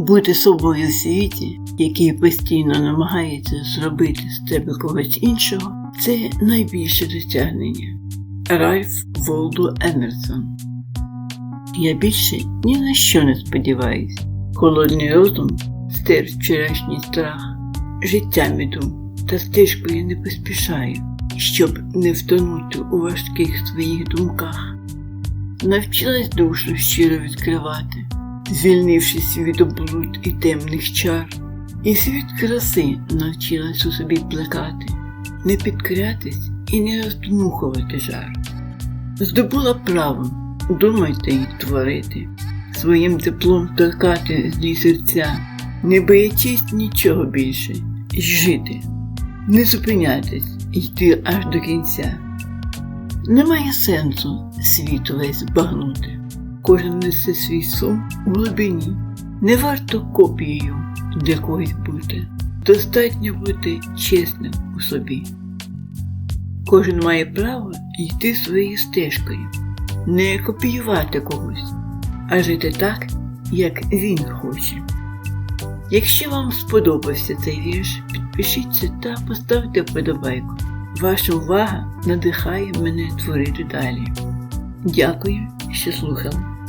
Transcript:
Бути собою в світі, який постійно намагається зробити з тебе когось іншого, це найбільше досягнення. Ральф Волдо Емерсон Я більше ні на що не сподіваюсь. Холодний розум стер вчорашній страх. Життям іду, та стежкою не поспішаю, щоб не втонути у важких своїх думках. Навчилась душу щиро відкривати, звільнившись від облуд і темних чар, і світ краси навчилась у собі плекати, не підкрятись і не роздмухувати жар. Здобула право думайте і творити, своїм теплом торкати злі серця, не боячись нічого більше, і жити, не зупинятись йти аж до кінця. Немає сенсу світ весь збагнути. Кожен несе свій сум у глибині. Не варто копією для когось бути. Достатньо бути чесним у собі. Кожен має право йти своєю стежкою, не копіювати когось, а жити так, як він хоче. Якщо вам сподобався цей вірш, підпишіться та поставте вподобайку. Ваша увага надихає мене творити далі. Дякую, що слухали.